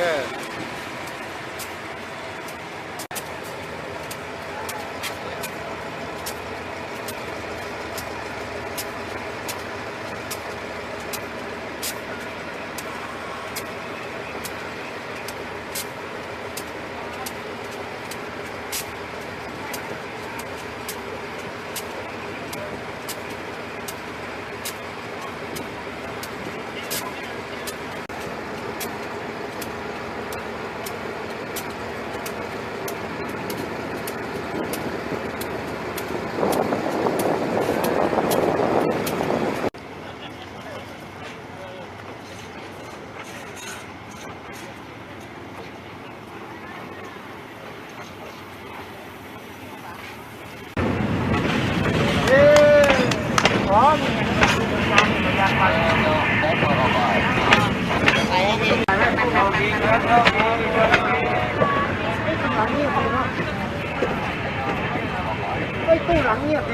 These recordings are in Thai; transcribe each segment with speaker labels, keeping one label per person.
Speaker 1: โ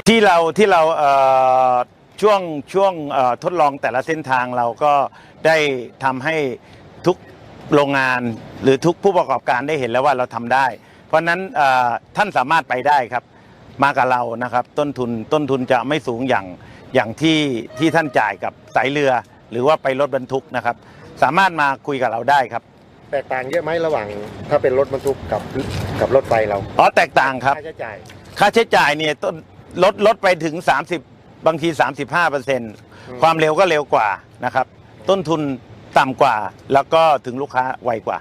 Speaker 1: ที่เราที่เราเช่วงช่วงทดลองแต่ละเส้นทางเราก็ได้ทำให้ทุกโรงงานหรือทุกผู้ประกอบการได้เห็นแล้วว่าเราทำได้ เพราะนั้นท่านสามารถไปได้ครับ มากับเรานะครับ ต้นทุนต้นทุนจะไม่สูงอย่างอย่างที่ที่ท่านจ่ายกับสายเรือ หรือว่าไปรถบรรทุกนะครับ สามารถมาคุยกับเราได้ครับ
Speaker 2: แตกต่างเยอะไหมระหว่าง ถ้าเป็นรถบรรทุกกับกับรถไฟเรา
Speaker 1: อ๋อแตกต่างครับ
Speaker 2: ค่าใช้จ่าย
Speaker 1: ค่าใช้จ่ายเนี่ยต้นลดลดไปถึง 30 บางที 35เปอร์เซ็นต์ความเร็วก็เร็วกว่านะครับ ต้นทุนต่ำกว่า แล้วก็ถึงลูกค้าไวกว่า